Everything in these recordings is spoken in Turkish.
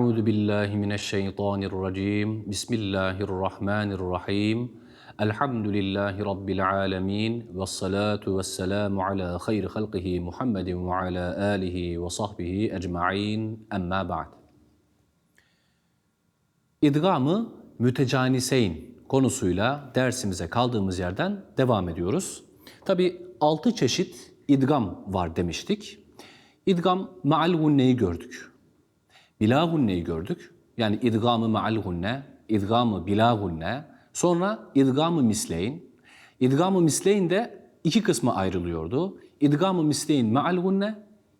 Euzu billahi mineşşeytanirracim. Bismillahirrahmanirrahim. Elhamdülillahi rabbil alamin ve salatu vesselamu ala hayri halqihi Muhammedin ve ala alihi ve sahbihi ecmaîn. Emma ba'd. İdgamı mütecaniseyn konusuyla dersimize kaldığımız yerden devam ediyoruz. Tabi 6 çeşit idgam var demiştik. İdgam maal gunneyi gördük. Bila gunneyi gördük. Yani idgamı maal gunne, idgamı bila gunne, sonra idgamı misleyn. İdgamı misleyn de iki kısma ayrılıyordu. İdgamı misleyn maal gunne,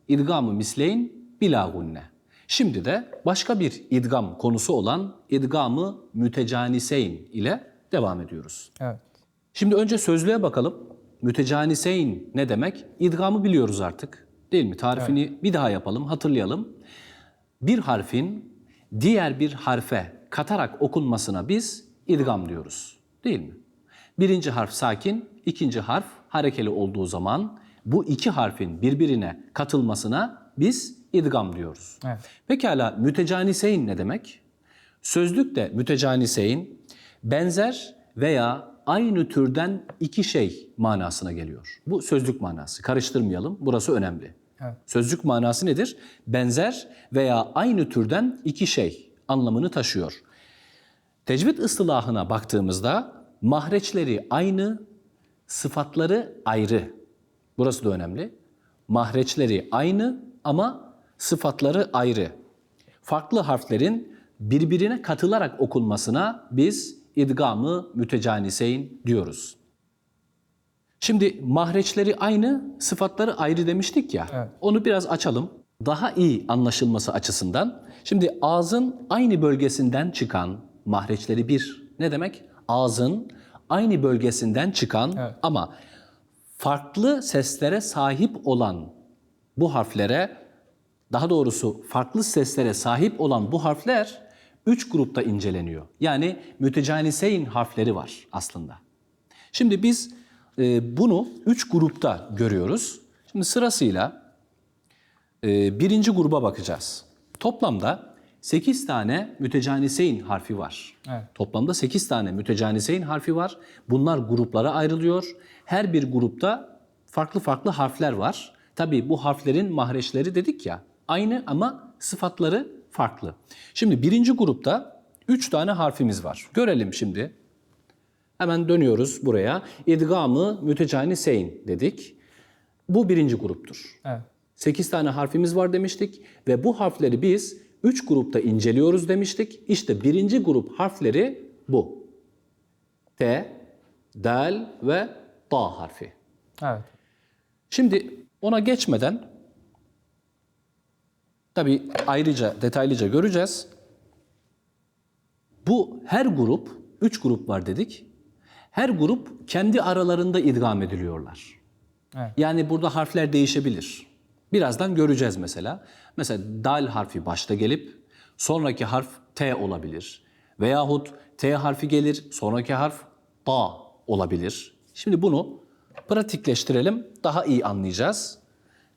idgamı misleyn bila gunne. Şimdi de başka bir idgam konusu olan idgamı mütecaniseyn ile devam ediyoruz. Evet. Şimdi önce sözlüğe bakalım. Mütecaniseyn ne demek? İdgamı biliyoruz artık. Değil mi? Tarifini bir daha yapalım, hatırlayalım. Bir harfin diğer bir harfe katarak okunmasına biz idgam diyoruz. Değil mi? Birinci harf sakin, ikinci harf harekeli olduğu zaman bu iki harfin birbirine katılmasına biz idgam diyoruz. Evet. Pekala mütecaniseyn ne demek? Sözlükte mütecaniseyn benzer veya aynı türden iki şey manasına geliyor. Bu sözlük manası. Karıştırmayalım. Burası önemli. Evet. Sözlük manası nedir? Benzer veya aynı türden iki şey anlamını taşıyor. Tecvid ıstılahına baktığımızda mahreçleri aynı, sıfatları ayrı. Burası da önemli. Mahreçleri aynı ama sıfatları ayrı. Farklı harflerin birbirine katılarak okunmasına biz idgamı mütecaniseyn diyoruz. Şimdi mahreçleri aynı, sıfatları ayrı demiştik ya. Evet. Onu biraz açalım. Daha iyi anlaşılması açısından. Şimdi ağzın aynı bölgesinden çıkan mahreçleri bir. Ne demek? Ağzın aynı bölgesinden çıkan Evet. ama farklı seslere sahip olan bu harflere, daha doğrusu farklı seslere sahip olan bu harfler üç grupta inceleniyor. Yani mütecaniseyn harfleri var aslında. Şimdi biz bunu üç grupta görüyoruz. Şimdi sırasıyla e, birinci gruba bakacağız. Toplamda 8 tane mütecaniseyn harfi var. Evet. Toplamda 8 tane mütecaniseyn harfi var. Bunlar gruplara ayrılıyor. Her bir grupta farklı farklı harfler var. Tabii bu harflerin mahreçleri dedik ya aynı ama sıfatları farklı. Şimdi birinci grupta 3 tane harfimiz var. Görelim şimdi. Hemen dönüyoruz buraya. İdgamı mütecaniseyn dedik. Bu birinci gruptur. Evet. 8 tane harfimiz var demiştik ve bu harfleri biz 3 grupta inceliyoruz demiştik. İşte birinci grup harfleri bu. T, dal ve ta harfi. Evet. Şimdi ona geçmeden tabi ayrıca detaylıca göreceğiz. Bu her grup, 3 grup var dedik. Her grup kendi aralarında idgam ediliyorlar. Evet. Yani burada harfler değişebilir. Birazdan göreceğiz mesela. Mesela dal harfi başta gelip sonraki harf T olabilir. Veyahut T harfi gelir, sonraki harf ta olabilir. Şimdi bunu pratikleştirelim, daha iyi anlayacağız.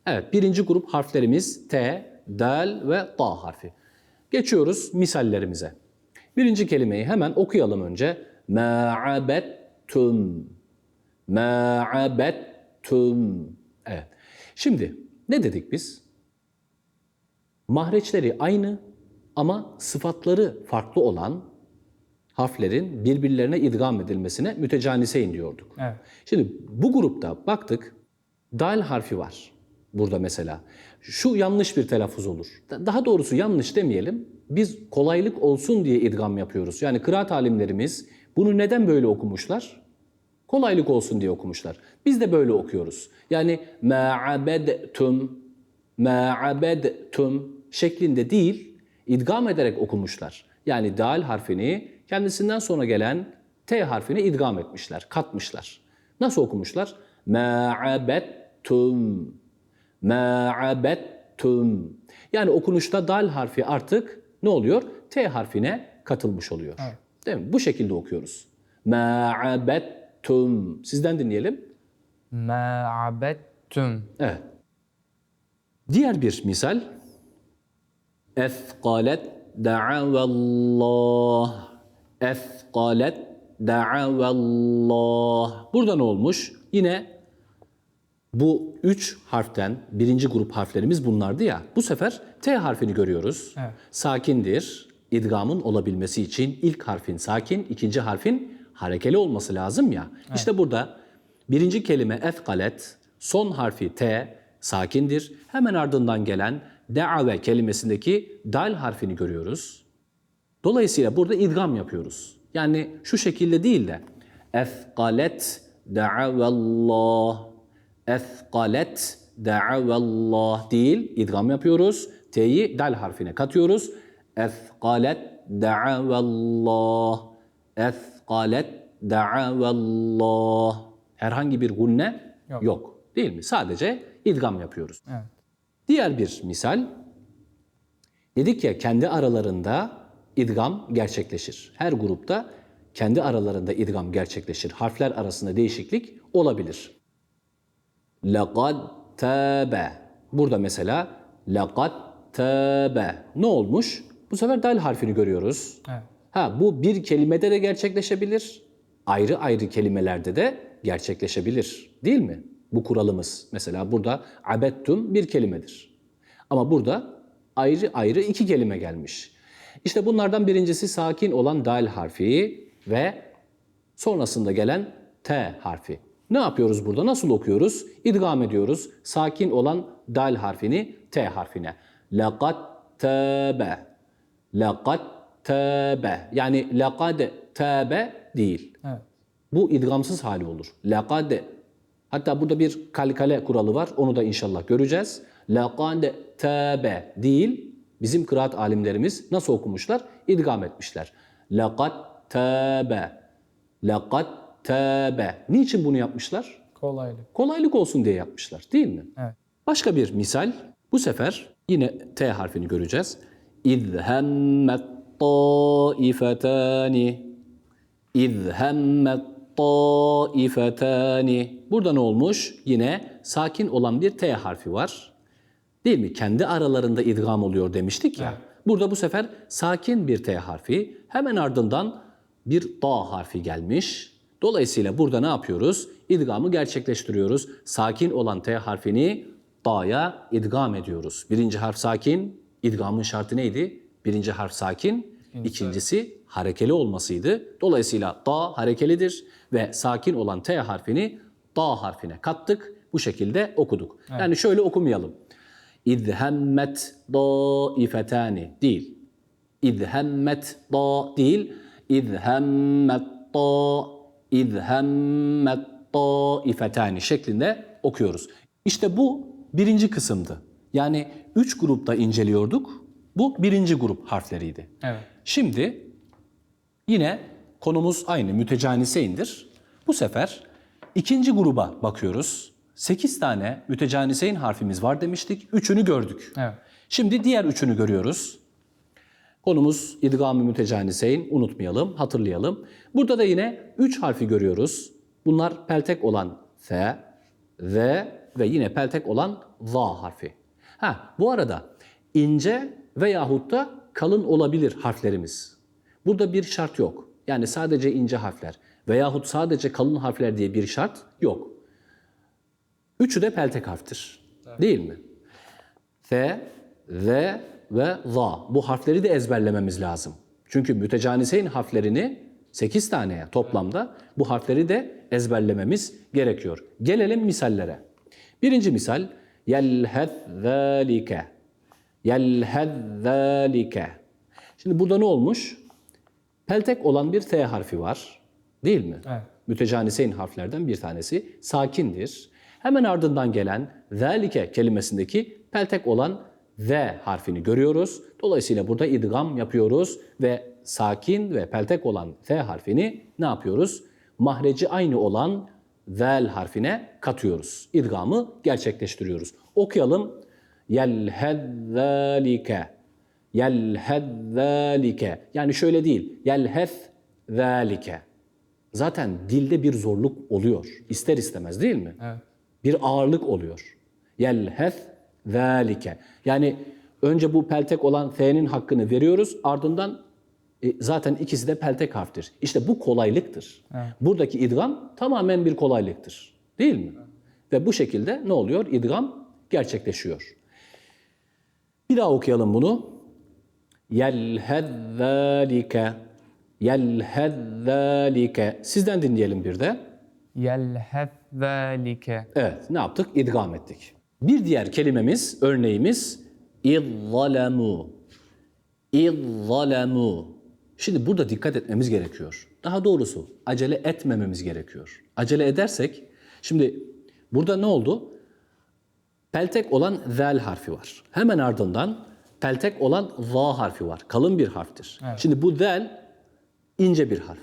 Evet, birinci grup harflerimiz T, dal ve ta harfi. Geçiyoruz misallerimize. Birinci kelimeyi hemen okuyalım önce. Ma'abettum. Ma'abettum. Evet. Şimdi ne dedik biz? Mahreçleri aynı ama sıfatları farklı olan harflerin birbirlerine idgam edilmesine mütecaniseyn diyorduk. Evet. Şimdi bu grupta baktık dal harfi var burada mesela. Şu yanlış bir telaffuz olur. Da- Daha doğrusu yanlış demeyelim. Biz kolaylık olsun diye idgam yapıyoruz. Yani kıraat alimlerimiz bunu neden böyle okumuşlar? Kolaylık olsun diye okumuşlar. Biz de böyle okuyoruz. Yani ma'abedtum, ma'abedtum şeklinde değil, idgam ederek okumuşlar. Yani dal harfini kendisinden sonra gelen T harfini idgam etmişler, katmışlar. Nasıl okumuşlar? Ma'abettum, ma'abettum. Yani okunuşta dal harfi artık ne oluyor? T harfine katılmış oluyor. Değil mi? Bu şekilde okuyoruz. Ma'abettum. Sizden dinleyelim. Ma'abettum. Evet. Diğer bir misal. Efkalet da'avallah. Efkalet da'avallah. Burada ne olmuş? Yine bu üç harften birinci grup harflerimiz bunlardı ya. Bu sefer T harfini görüyoruz. Evet. Sakindir. İdgamın olabilmesi için ilk harfin sakin, ikinci harfin harekeli olması lazım ya. İşte burada birinci kelime efkalet, son harfi T sakindir. Hemen ardından gelen de'ave kelimesindeki dal harfini görüyoruz. Dolayısıyla burada idgam yapıyoruz. Yani şu şekilde değil de efkalet da'avallah efkalet da'avallah değil idgam yapıyoruz. T'yi dal harfine katıyoruz. Efkalet da'avallah efkalet da'avallah herhangi bir gunne Yok. yok. Değil mi? Sadece idgam yapıyoruz. Evet. Diğer bir misal Dedik ya kendi aralarında idgam gerçekleşir. Her grupta kendi aralarında idgam gerçekleşir. Harfler arasında değişiklik olabilir. Laqad tabe. Burada mesela laqad tabe. Ne olmuş? Bu sefer dal harfini görüyoruz. Evet. Ha bu bir kelimede de gerçekleşebilir. Ayrı ayrı kelimelerde de gerçekleşebilir. Değil mi? Bu kuralımız. Mesela burada abettum bir kelimedir. Ama burada ayrı ayrı iki kelime gelmiş. İşte bunlardan birincisi sakin olan dal harfi ve sonrasında gelen T harfi. Ne yapıyoruz burada? Nasıl okuyoruz? İdgam ediyoruz. Sakin olan dal harfini T harfine. Laqad tabe. Laqad tabe. Yani laqad tabe değil. Evet. Bu idgamsız hali olur. Laqad Hatta burada bir kalkale kuralı var. Onu da inşallah göreceğiz. Laqad tabe değil. Bizim kıraat alimlerimiz nasıl okumuşlar? İdgam etmişler. Laqad tabe. Laqad tabe. Niçin bunu yapmışlar? Kolaylık. Kolaylık olsun diye yapmışlar değil mi? Evet. Başka bir misal. Bu sefer yine T harfini göreceğiz. İz taifetani. İz hemmet taifetani. Burada ne olmuş? Yine sakin olan bir T harfi var. Değil mi? Kendi aralarında idgam oluyor demiştik ya. Burada bu sefer sakin bir T harfi, hemen ardından bir da harfi gelmiş. Dolayısıyla burada ne yapıyoruz? İdgamı gerçekleştiriyoruz. Sakin olan T harfini da'ya idgam ediyoruz. Birinci harf sakin, idgamın şartı neydi? Birinci harf sakin, ikincisi harekeli olmasıydı. Dolayısıyla da harekelidir ve sakin olan T harfini da harfine kattık. Bu şekilde okuduk. Yani şöyle okumayalım. İzhemmet daifetani değil. İzhemmet da değil. İzhemmet da İzhemmet taifetani şeklinde okuyoruz. İşte bu birinci kısımdı. Yani üç grupta inceliyorduk. Bu birinci grup harfleriydi. Evet. Şimdi yine konumuz aynı mütecaniseyndir. Bu sefer ikinci gruba bakıyoruz. 8 tane mütecaniseyn harfimiz var demiştik. Üçünü gördük. Evet. Şimdi diğer üçünü görüyoruz. Konumuz idgam-ı mütecaniseyn. Unutmayalım, hatırlayalım. Burada da yine üç harfi görüyoruz. Bunlar peltek olan F, Z ve yine peltek olan Z harfi. Ha, bu arada ince veyahut da kalın olabilir harflerimiz. Burada bir şart yok. Yani sadece ince harfler veyahut sadece kalın harfler diye bir şart yok. Üçü de peltek harftir. Değil mi? F, Z ve Z. Bu harfleri de ezberlememiz lazım. Çünkü mütecaniseyn harflerini 8 taneye toplamda bu harfleri de ezberlememiz gerekiyor. Gelelim misallere. Birinci misal yelhez zalike. Yelhez zalike. Şimdi burada ne olmuş? Peltek olan bir T harfi var. Değil mi? Evet. mütecaniseyn harflerden bir tanesi sakindir. Hemen ardından gelen zalike kelimesindeki peltek olan Z harfini görüyoruz. Dolayısıyla burada idgam yapıyoruz ve sakin ve peltek olan Z harfini ne yapıyoruz? Mahreci aynı olan zel harfine katıyoruz. İdgamı gerçekleştiriyoruz. Okuyalım. Yelhezzalike. Yelhezzalike. Yani şöyle değil. Yelhezzalike. Zaten dilde bir zorluk oluyor. İster istemez değil mi? Evet. Bir ağırlık oluyor. Yelhezzalike. Yani önce bu peltek olan F'nin hakkını veriyoruz. Ardından e, zaten ikisi de peltek harftir. İşte bu kolaylıktır. Buradaki idgam tamamen bir kolaylıktır. Değil mi? Ve bu şekilde ne oluyor? İdgam gerçekleşiyor. Bir daha okuyalım bunu. Yelhezzalike. Yelhezzalike. Sizden dinleyelim bir de. Yelhezzalike. Evet, ne yaptık? İdgam ettik. Bir diğer kelimemiz, örneğimiz izzalemu. İzzalemu. Şimdi burada dikkat etmemiz gerekiyor. Daha doğrusu acele etmememiz gerekiyor. Acele edersek, şimdi burada ne oldu? Peltek olan zel harfi var. Hemen ardından peltek olan za harfi var. Kalın bir harftir. Şimdi bu zel ince bir harf.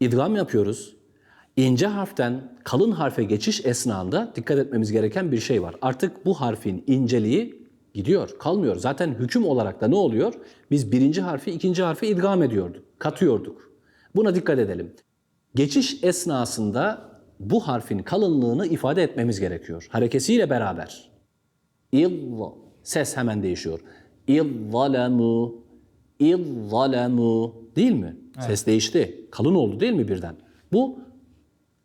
İdgam yapıyoruz. İnce harften kalın harfe geçiş esnasında dikkat etmemiz gereken bir şey var. Artık bu harfin inceliği gidiyor, kalmıyor. Zaten hüküm olarak da ne oluyor? Biz birinci harfi ikinci harfe idgam ediyorduk, katıyorduk. Buna dikkat edelim. Geçiş esnasında bu harfin kalınlığını ifade etmemiz gerekiyor. Harekesiyle beraber. İll ses hemen değişiyor. İzzalemu İzzalemu değil mi? Ses değişti. Kalın oldu değil mi birden? Bu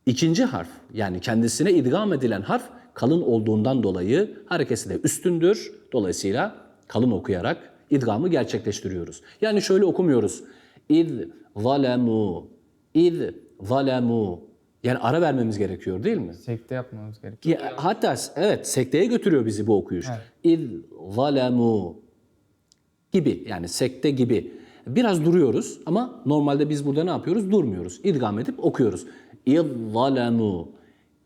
ikinci harf yani kendisine idgam edilen harf kalın olduğundan dolayı harekesi de üstündür. Dolayısıyla kalın okuyarak idgamı gerçekleştiriyoruz. Yani şöyle okumuyoruz. İz zalemu İz zalemu yani ara vermemiz gerekiyor değil mi? Sekte yapmamız gerekiyor. Ya, hatta evet sekteye götürüyor bizi bu okuyuş. İz zalemu gibi yani sekte gibi. Biraz duruyoruz ama normalde biz burada ne yapıyoruz? Durmuyoruz. İdgam edip okuyoruz. İz zalemu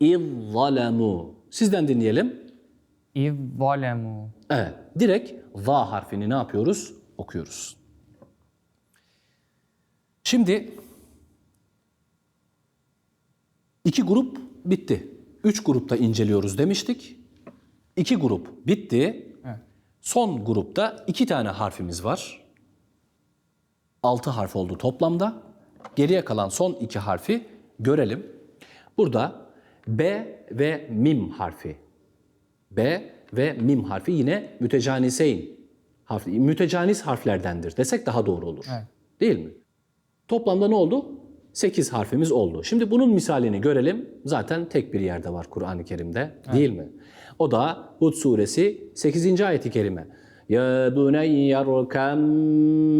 İz zalemu Sizden dinleyelim. İzzalemu. Evet. Direkt va harfini ne yapıyoruz? Okuyoruz. Şimdi iki grup bitti. Üç grupta inceliyoruz demiştik. İki grup bitti. Evet. Son grupta iki tane harfimiz var. Altı harf oldu toplamda. Geriye kalan son iki harfi görelim. Burada B ve mim harfi. B ve mim harfi yine mütecaniseyn harfi, mütecanis harflerdendir desek daha doğru olur. Evet. Değil mi? Toplamda ne oldu? 8 harfimiz oldu. Şimdi bunun misalini görelim. Zaten tek bir yerde var Kur'an-ı Kerim'de değil mi? O da Hud suresi 8. ayeti kerime. Ya buneyyerkem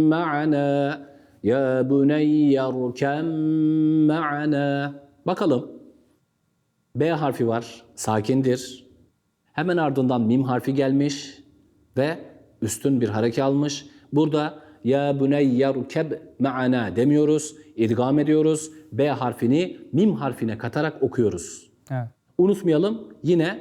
ma'ana Ya buneyyerkem ma'ana Bakalım. B harfi var. Sakindir. Hemen ardından mim harfi gelmiş ve üstün bir hareke almış. Burada ya buneyyerkeb ma'ana demiyoruz. idgam ediyoruz. B harfini mim harfine katarak okuyoruz. Evet. Unutmayalım yine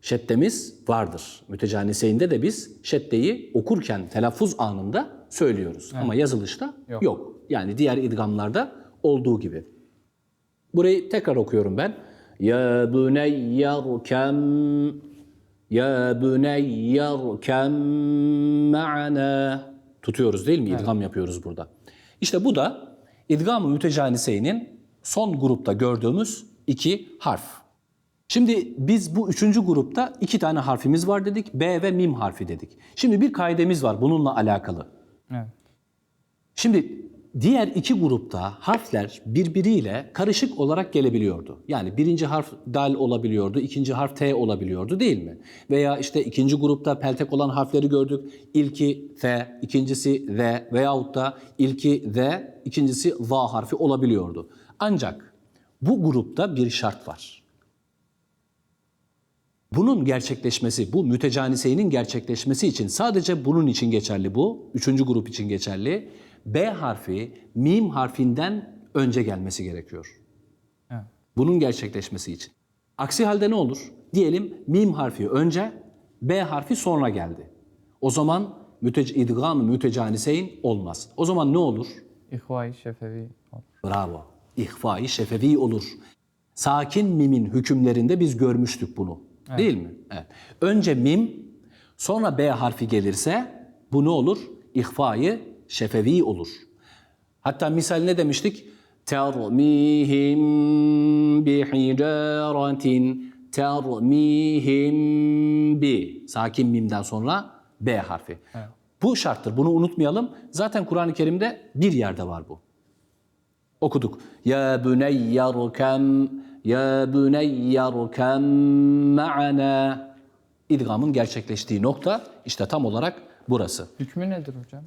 şeddemiz vardır. Mütecaniseynde de biz şeddeyi okurken telaffuz anında söylüyoruz. Ama yazılışta yok. Yok. Yani diğer idgamlarda olduğu gibi. Burayı tekrar okuyorum ben. Ya buneyyerkem Ya buneyyerkem ma'ana Tutuyoruz değil mi? İdgam yapıyoruz burada. İşte bu da idgam-ı mütecaniseynin son grupta gördüğümüz iki harf. Şimdi biz bu üçüncü grupta iki tane harfimiz var dedik. B ve mim harfi dedik. Şimdi bir kaidemiz var bununla alakalı. Evet. Şimdi diğer iki grupta harfler birbiriyle karışık olarak gelebiliyordu. Yani birinci harf dal olabiliyordu, ikinci harf t olabiliyordu değil mi? Veya işte ikinci grupta peltek olan harfleri gördük. İlki f, ikincisi z veyahut da ilki z, ikincisi va harfi olabiliyordu. Ancak bu grupta bir şart var. Bunun gerçekleşmesi, bu mütecaniseyinin gerçekleşmesi için sadece bunun için geçerli bu. Üçüncü grup için geçerli. B harfi mim harfinden önce gelmesi gerekiyor. Bunun gerçekleşmesi için. Aksi halde ne olur? Diyelim mim harfi önce, B harfi sonra geldi. O zaman mütec idgam mütecaniseyn olmaz. O zaman ne olur? İhvai şefevi olur. Bravo. İhfai şefevi olur. Sakin mimin hükümlerinde biz görmüştük bunu. Değil mi? Evet. Önce mim, sonra B harfi gelirse bu ne olur? İhfai şefevi olur. Hatta misal ne demiştik? Termihim bihicaratin termihim bi. Sakin mimden sonra B harfi. Bu şarttır. Bunu unutmayalım. Zaten Kur'an-ı Kerim'de bir yerde var bu. Okuduk. Ya büneyyerkem ya büneyyerkem ma'ana. İdgamın gerçekleştiği nokta işte tam olarak burası. Hükmü nedir hocam?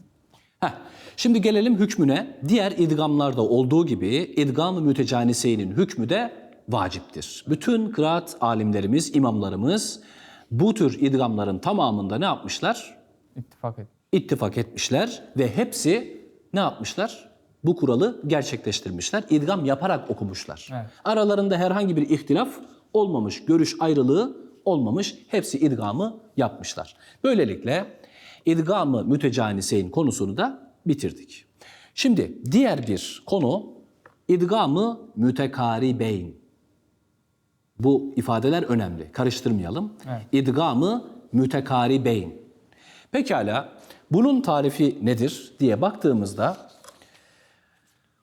Heh, şimdi gelelim hükmüne. Diğer idgamlarda olduğu gibi idgam-ı mütecaniseynin hükmü de vaciptir. Bütün kıraat alimlerimiz, imamlarımız bu tür idgamların tamamında ne yapmışlar? İttifak et. ittifak etmişler ve hepsi ne yapmışlar? Bu kuralı gerçekleştirmişler. İdgam yaparak okumuşlar. Evet. Aralarında herhangi bir ihtilaf olmamış, görüş ayrılığı olmamış. Hepsi idgamı yapmışlar. Böylelikle idgamı mütecaniseyn konusunu da bitirdik. Şimdi diğer bir konu idgamı mütekaribeyn. Bu ifadeler önemli. Karıştırmayalım. Evet. İdgamı mütekaribeyn. Pekala bunun tarifi nedir diye baktığımızda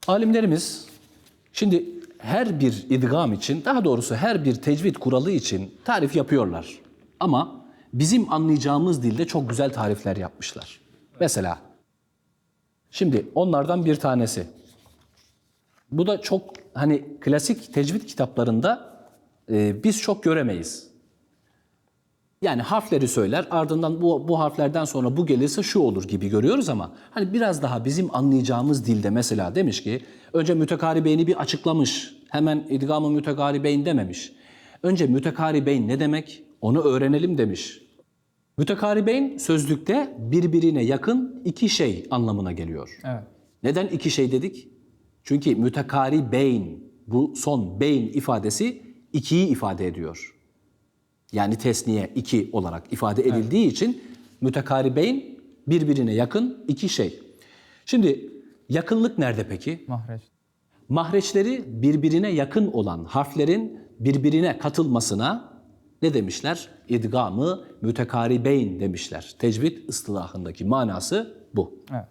alimlerimiz şimdi her bir idgam için daha doğrusu her bir tecvid kuralı için tarif yapıyorlar. Ama bizim anlayacağımız dilde çok güzel tarifler yapmışlar. Mesela şimdi onlardan bir tanesi. Bu da çok hani klasik tecvid kitaplarında e, biz çok göremeyiz. Yani harfleri söyler, ardından bu, bu harflerden sonra bu gelirse şu olur gibi görüyoruz ama hani biraz daha bizim anlayacağımız dilde mesela demiş ki önce mütekaribeyni bir açıklamış. Hemen idgamı mütekaribeyn dememiş. Önce mütekaribeyn ne demek? Onu öğrenelim demiş. Mütekaribeyn sözlükte birbirine yakın iki şey anlamına geliyor. Evet. Neden iki şey dedik? Çünkü mütekari beyn, bu son beyn ifadesi ikiyi ifade ediyor. Yani tesniye iki olarak ifade edildiği için mütekari beyn birbirine yakın iki şey. Şimdi yakınlık nerede peki? Mahreç. Mahreçleri birbirine yakın olan harflerin birbirine katılmasına ne demişler? İdgamı mütekaribeyn demişler. Tecvid ıstılahındaki manası bu. Evet.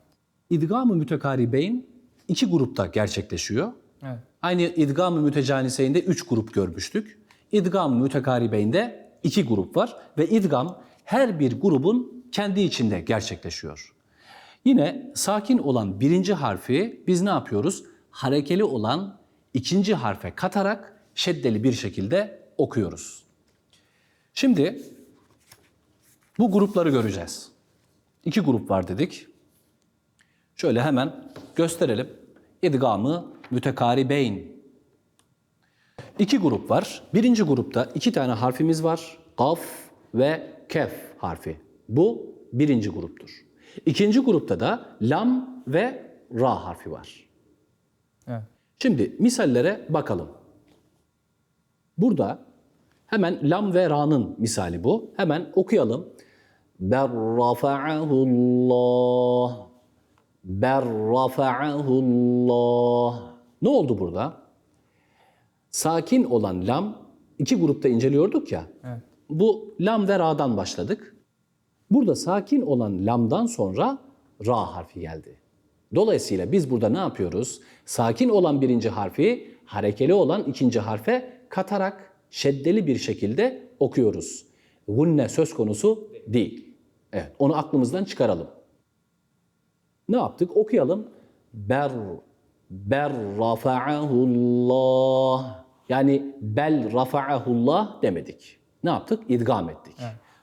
İdgam-ı mütekaribeyn iki grupta gerçekleşiyor. Evet. Aynı idgam-ı mütecaniseynde üç grup görmüştük. İdgam-ı mütekaribeynde iki grup var ve idgam her bir grubun kendi içinde gerçekleşiyor. Yine sakin olan birinci harfi biz ne yapıyoruz? Harekeli olan ikinci harfe katarak şeddeli bir şekilde okuyoruz. Şimdi bu grupları göreceğiz. İki grup var dedik. Şöyle hemen gösterelim. İdgamı mütekaribeyn. İki grup var. Birinci grupta iki tane harfimiz var. Kaf ve kef harfi. Bu birinci gruptur. İkinci grupta da lam ve ra harfi var. Evet. Şimdi misallere bakalım. Burada hemen lam ve ra'nın misali bu. Hemen okuyalım. Berrafa'ahullah. Berrafa'ahullah. Ne oldu burada? Sakin olan lam, iki grupta inceliyorduk ya. Evet. Bu lam ve ra'dan başladık. Burada sakin olan lamdan sonra ra harfi geldi. Dolayısıyla biz burada ne yapıyoruz? Sakin olan birinci harfi harekeli olan ikinci harfe katarak şeddeli bir şekilde okuyoruz. Gunne söz konusu değil. Evet, onu aklımızdan çıkaralım. Ne yaptık? Okuyalım. Ber ber rafa'ahullah. Yani bel rafa'ahullah demedik. Ne yaptık? İdgam ettik.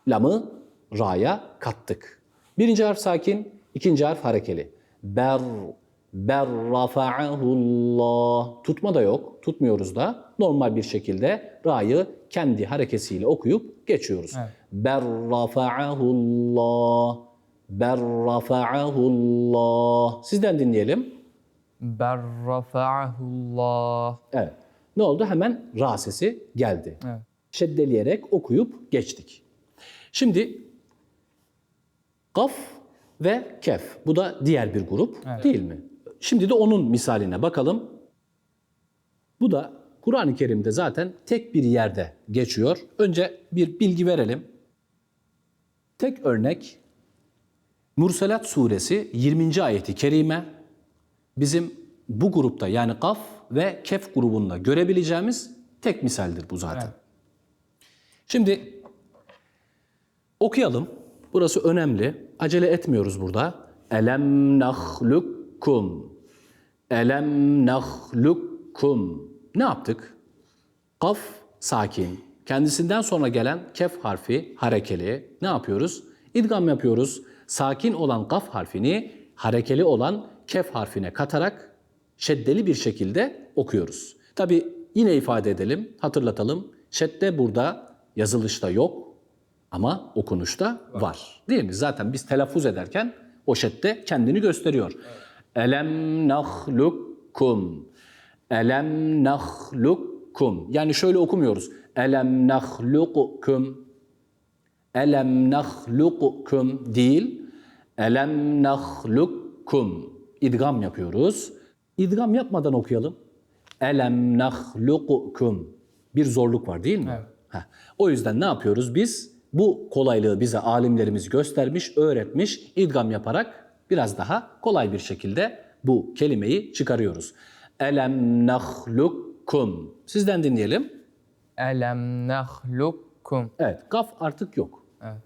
Lamı ra'ya kattık. Birinci harf sakin, ikinci harf harekeli. Ber ber rafa'ahullah. Tutma da yok. Tutmuyoruz da. Normal bir şekilde ra'yı kendi harekesiyle okuyup geçiyoruz. Evet. Ber rafa'ahullah. Rafa'ahullah. Sizden dinleyelim. Berrafa'ahullah. Evet. Ne oldu? Hemen ra sesi geldi. Evet. Şeddeleyerek okuyup geçtik. Şimdi kaf ve kef. Bu da diğer bir grup değil mi? Şimdi de onun misaline bakalım. Bu da Kur'an-ı Kerim'de zaten tek bir yerde geçiyor. Önce bir bilgi verelim. Tek örnek Murselat suresi 20. ayeti kerime bizim bu grupta yani kaf ve kef grubunda görebileceğimiz tek misaldir bu zaten. Evet. Şimdi okuyalım. Burası önemli. Acele etmiyoruz burada. Elem nahlukkum. Elem nahlukkum. Ne yaptık? Kaf sakin. Kendisinden sonra gelen kef harfi harekeli. Ne yapıyoruz? İdgam yapıyoruz. Sakin olan kaf harfini harekeli olan kef harfine katarak şeddeli bir şekilde okuyoruz. Tabi yine ifade edelim, hatırlatalım. Şedde burada yazılışta yok ama okunuşta var. Değil mi? Zaten biz telaffuz ederken o şedde kendini gösteriyor. Elem nahlukkum. Elem nahlukkum. Yani şöyle okumuyoruz. Elem nahlukkum. Elem nahlukkum değil. Elem nahlukkum. İdgam yapıyoruz. İdgam yapmadan okuyalım. Elem nahlukkum. Bir zorluk var değil mi? Evet. Heh. O yüzden ne yapıyoruz biz? Bu kolaylığı bize alimlerimiz göstermiş, öğretmiş, idgam yaparak biraz daha kolay bir şekilde bu kelimeyi çıkarıyoruz. Elem nahlukkum. Sizden dinleyelim. Elem nahlukkum. Evet, kaf artık yok. Evet.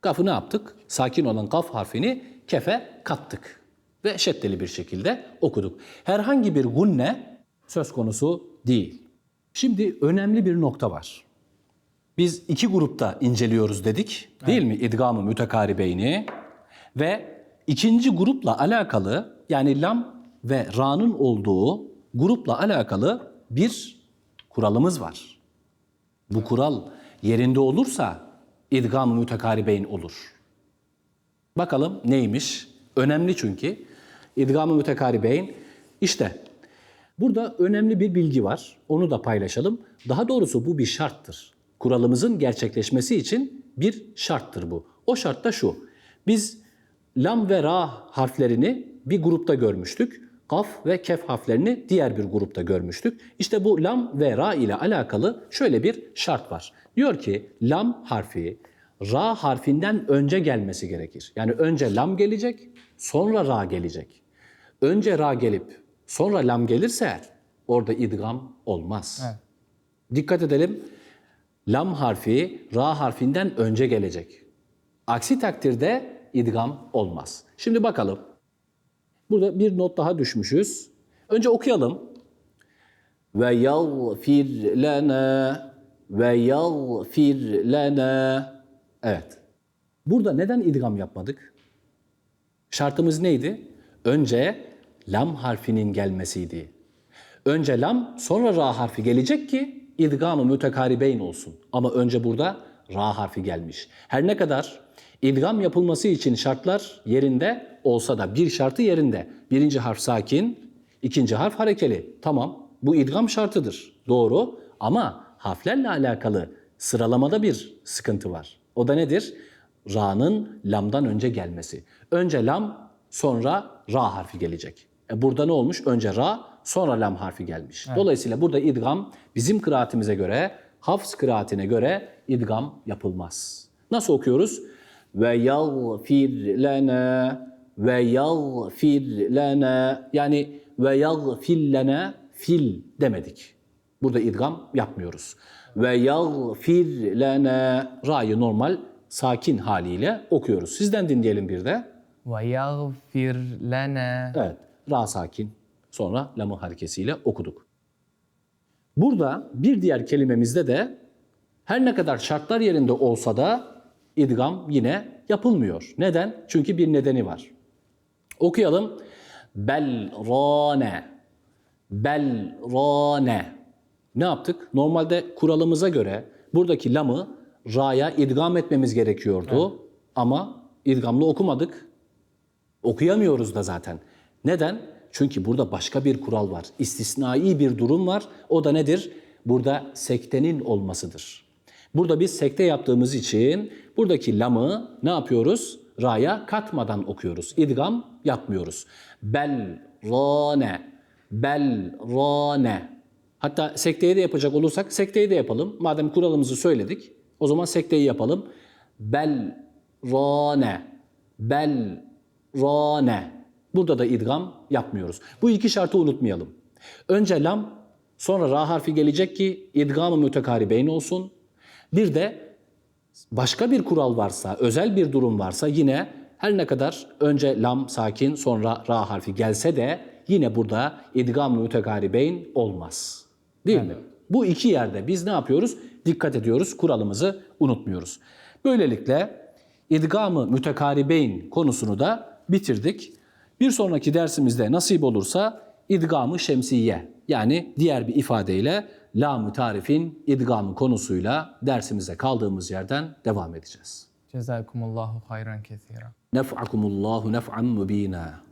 Kafı ne yaptık? Sakin olan kaf harfini kefe kattık. Ve şeddeli bir şekilde okuduk. Herhangi bir gunne söz konusu değil. Şimdi önemli bir nokta var. Biz iki grupta inceliyoruz dedik. Değil mi? İdgamı mütekaribeyni. Ve ikinci grupla alakalı yani lam ve ra'nın olduğu grupla alakalı bir kuralımız var. Bu kural yerinde olursa idgam-ı mütekaribeyn olur. Bakalım neymiş? Önemli çünkü. İdgam-ı mütekaribeyn. İşte burada önemli bir bilgi var. Onu da paylaşalım. Daha doğrusu bu bir şarttır. Kuralımızın gerçekleşmesi için bir şarttır bu. O şart da şu. Biz lam ve ra harflerini bir grupta görmüştük. Kaf ve kef harflerini diğer bir grupta görmüştük. İşte bu lam ve ra ile alakalı şöyle bir şart var. Diyor ki lam harfi ra harfinden önce gelmesi gerekir. Yani önce lam gelecek, sonra ra gelecek. Önce ra gelip sonra lam gelirse orada idgam olmaz. Evet. Dikkat edelim. Lam harfi ra harfinden önce gelecek. Aksi takdirde idgam olmaz. Şimdi bakalım. Burada bir not daha düşmüşüz. Önce okuyalım. Ve yagfir lana ve yagfir lana. Evet. Burada neden idgam yapmadık? Şartımız neydi? Önce lam harfinin gelmesiydi. Önce lam sonra ra harfi gelecek ki idgam-ı mütekaribeyn olsun. Ama önce burada ra harfi gelmiş. Her ne kadar idgam yapılması için şartlar yerinde olsa da bir şartı yerinde. Birinci harf sakin, ikinci harf harekeli. Tamam bu idgam şartıdır. Doğru ama harflerle alakalı sıralamada bir sıkıntı var. O da nedir? Ra'nın lamdan önce gelmesi. Önce lam sonra ra harfi gelecek. E burada ne olmuş? Önce ra sonra lam harfi gelmiş. Dolayısıyla burada idgam bizim kıraatimize göre, hafs kıraatine göre idgam yapılmaz. Nasıl okuyoruz? Ve yagfir lana ve yagfir lana yani ve yagfir lana fil demedik. Burada idgam yapmıyoruz. Ve yagfir lana ra'yı normal sakin haliyle okuyoruz. Sizden dinleyelim bir de. Ve yagfir lana. Evet, ra sakin. Sonra lamı harekesiyle okuduk. Burada bir diğer kelimemizde de her ne kadar şartlar yerinde olsa da idgam yine yapılmıyor. Neden? Çünkü bir nedeni var. Okuyalım. Bel rane. Bel rane. Ne yaptık? Normalde kuralımıza göre buradaki lamı ra'ya idgam etmemiz gerekiyordu. Ama idgamlı okumadık. Okuyamıyoruz da zaten. Neden? Çünkü burada başka bir kural var. İstisnai bir durum var. O da nedir? Burada sektenin olmasıdır. Burada biz sekte yaptığımız için buradaki lamı ne yapıyoruz? Ra'ya katmadan okuyoruz. İdgam yapmıyoruz. Bel rane, bel rane. Hatta sekteyi de yapacak olursak sekteyi de yapalım. Madem kuralımızı söyledik o zaman sekteyi yapalım. Bel rane, bel rane. Burada da idgam yapmıyoruz. Bu iki şartı unutmayalım. Önce lam, sonra ra harfi gelecek ki idgam-ı mütekaribeyn olsun. Bir de başka bir kural varsa, özel bir durum varsa yine her ne kadar önce lam sakin sonra ra harfi gelse de yine burada idgam-ı mütekaribeyn olmaz. Değil mi? Bu iki yerde biz ne yapıyoruz? Dikkat ediyoruz, kuralımızı unutmuyoruz. Böylelikle idgam-ı mütekaribeyn konusunu da bitirdik. Bir sonraki dersimizde nasip olursa idgam-ı şemsiye yani diğer bir ifadeyle lam-ı tarifin idgamı konusuyla dersimize kaldığımız yerden devam edeceğiz. Cezakumullahu hayran kethira. Nef'akumullahu nef'an mübina.